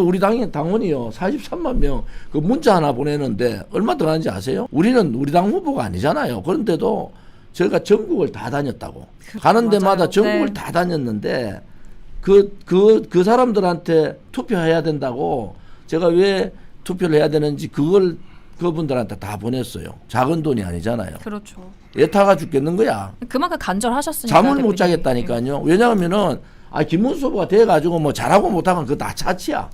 우리 당이 당원이요 43만 명 그 문자 하나 보내는데 얼마 들어가는지 아세요? 우리는 우리 당 후보가 아니잖아요. 그런데도 저희가 전국을 다 다녔다고 가는 데마다. 전국을 네. 다 다녔는데 그 그 그 사람들한테 투표해야 된다고 제가 왜 투표를 해야 되는지 그걸 그분들한테 다 보냈어요. 작은 돈이 아니잖아요. 그렇죠. 애타가 죽겠는 거야. 그만큼 간절하셨으니까. 잠을 못 대표님. 자겠다니까요. 왜냐하면은 아 김문수 후보가 돼가지고 뭐 잘하고 못하건 그거 다 차치야.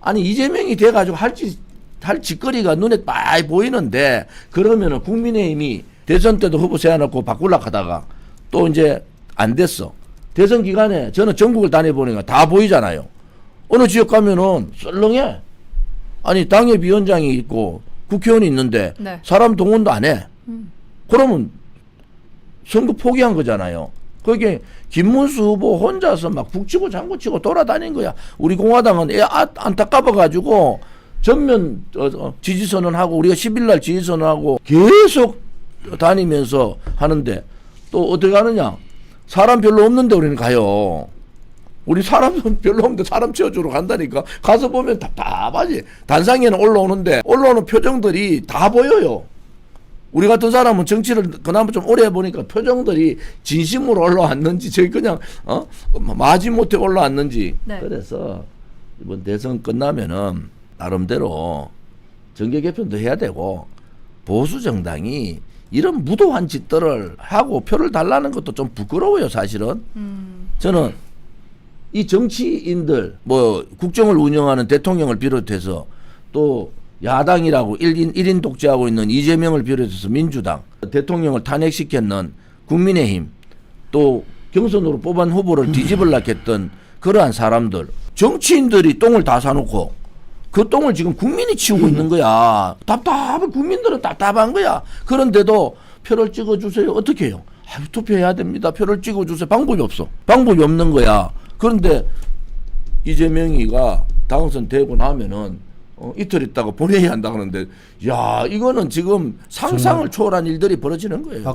아니 이재명이 돼가지고 할지 할 짓거리가 눈에 많이 보이는데 그러면은 국민의힘이 대선 때도 후보 세워놓고 바꾸려 하다가 또 이제 안 됐어. 대선 기간에 저는 전국을 다녀보니까 다 보이잖아요. 어느 지역 가면은 썰렁해. 아니 당협 위원장이 있고 국회의원이 있는데 네. 사람 동원도 안 해. 음. 그러면 선거 포기한 거잖아요. 그게 김문수 후보 혼자서 막 북치고 장구치고 돌아다닌 거야. 우리 공화당은 애 아- 안타까워 가지고 전면 어, 어, 지지 선언하고 우리가 10일 날 지지 선언하고 계속 다니면서 하는데 또 어떻게 하느냐? 사람 별로 없는데 우리는 가요. 우리 사람 별로 없는데 사람 채워주러 간다니까 가서 보면 답답하지. 단상에는 올라오는데 올라오는 표정들이 다 보여요. 우리 같은 사람은 정치를 그나마 좀 오래 해보니까 표정들이 진심으로 올라왔는지 저희 그냥 어 마지못해 올라왔는지 네. 그래서 이번 대선 끝나면은 나름대로 정계 개편도 해야 되고 보수 정당이 이런 무도한 짓들을 하고 표를 달라는 것도 좀 부끄러워요 사실은 음. 저는 이 정치인들 뭐 국정을 운영하는 대통령을 비롯해서 또 야당이라고 일인일인 독재하고 있는 이재명을 비롯해서 민주당 대통령을 탄핵시켰는 국민의힘 또 경선으로 뽑은 후보를 뒤집으려 했던 그러한 사람들 정치인들이 똥을 다 사놓고 그 똥을 지금 국민이 치우고 있는 거야. 답답한 국민들은 답답한 거야. 그런데도 표를 찍어주세요. 어떻게 해요? 아유, 투표해야 됩니다. 표를 찍어주세요. 방법이 없어. 방법이 없는 거야. 그런데 이재명이가 당선되고 나면은 어, 이틀 있다가 본회의 한다 그러는데 야 이거는 지금 상상을 초월한 일들이 벌어지는 거예요.